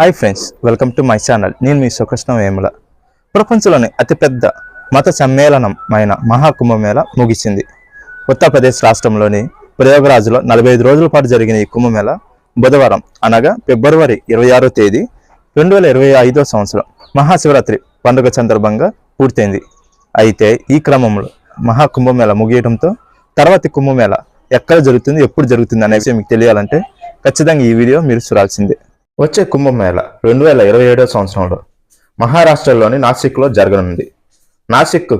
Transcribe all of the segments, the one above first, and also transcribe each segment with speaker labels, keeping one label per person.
Speaker 1: Hi friends welcome to my channel. నేను మీ సుకృష్ణ వేముల. ప్రపంచంలోని అతిపెద్ద మత సమ్మేళనమైన మహాకుంభమేళ ముగిసింది. ఉత్తరప్రదేశ్ రాష్ట్రంలోని ప్రయోగరాజులో నలభై ఐదు రోజుల పాటు జరిగిన ఈ కుంభమేళ బుధవారం అనగా ఫిబ్రవరి ఇరవై ఆరో తేదీ రెండు వేల ఇరవై ఐదో సంవత్సరం మహాశివరాత్రి పండుగ సందర్భంగా పూర్తయింది. అయితే ఈ క్రమంలో మహాకుంభమేళ ముగియడంతో తర్వాతి కుంభమేళ ఎక్కడ జరుగుతుంది ఎప్పుడు జరుగుతుంది అనే విషయం మీకు తెలియాలంటే ఖచ్చితంగా ఈ వీడియో మీరు చూడాల్సిందే. వచ్చే కుంభమేళ రెండు వేల ఇరవై ఏడవ సంవత్సరంలో మహారాష్ట్రలోని నాసిక్లో జరగనుంది. నాసిక్కు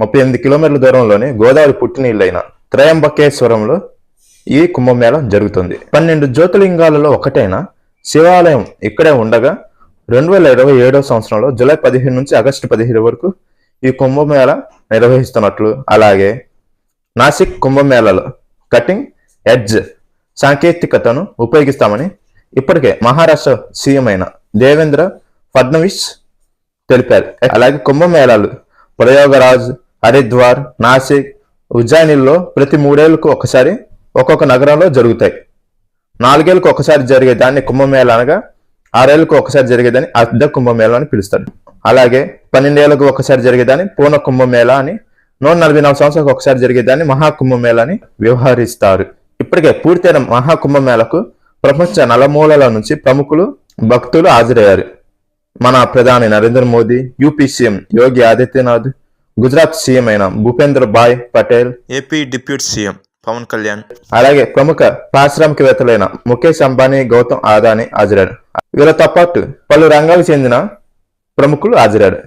Speaker 1: ముప్పై ఎనిమిది కిలోమీటర్ల దూరంలోని గోదావరి పుట్టినీళ్ళైన త్రయంబకేశ్వరంలో ఈ కుంభమేళ జరుగుతుంది. పన్నెండు జ్యోతిలింగాలలో ఒకటైన శివాలయం ఇక్కడే ఉండగా రెండు వేల ఇరవై ఏడవ సంవత్సరంలో జూలై పదిహేను నుంచి ఆగస్టు పదిహేడు వరకు ఈ కుంభమేళ నిర్వహిస్తున్నట్లు అలాగే నాసిక్ కుంభమేళలో కటింగ్ ఎడ్జ్ సాంకేతికతను ఉపయోగిస్తామని ఇప్పటికే మహారాష్ట్ర సీఎం అయిన దేవేంద్ర ఫడ్నవీస్ తెలిపారు. అలాగే కుంభమేళాలు ప్రయోగరాజ్ హరిద్వార్ నాసిక్ ఉజ్జాయినిల్లో ప్రతి మూడేళ్ళకు ఒకసారి ఒక్కొక్క నగరంలో జరుగుతాయి. నాలుగేళ్ళకు ఒకసారి జరిగే దాన్ని కుంభమేళ అనగా ఆరేళ్ళకు ఒకసారి జరిగేదాన్ని అర్ధ కుంభమేళ అని పిలుస్తారు. అలాగే పన్నెండేళ్ళకు ఒకసారి జరిగేదాన్ని పూర్ణ కుంభమేళ అని నూట నలభై నాలుగు సంవత్సరాలకు ఒకసారి జరిగేదాన్ని మహాకుంభమేళ అని వ్యవహరిస్తారు. ఇప్పటికే పూర్తయిన మహాకుంభమేళకు ప్రపంచ నలమూలల నుంచి ప్రముఖులు భక్తులు హాజరయ్యారు. మన ప్రధాని Narendra Modi UP CM Yogi Adityanath Gujarat CM అయిన Bhupendra bhai Patel
Speaker 2: AP deputy CM Pawan Kalyan.
Speaker 1: అలాగే ప్రముఖ పారిశ్రామికవేత్తలైన ముఖేష్ అంబానీ గౌతమ్ ఆదాని హాజరాడు వీళ్ళతో పాటు పలు రంగాలకు చెందిన ప్రముఖులు హాజరాడు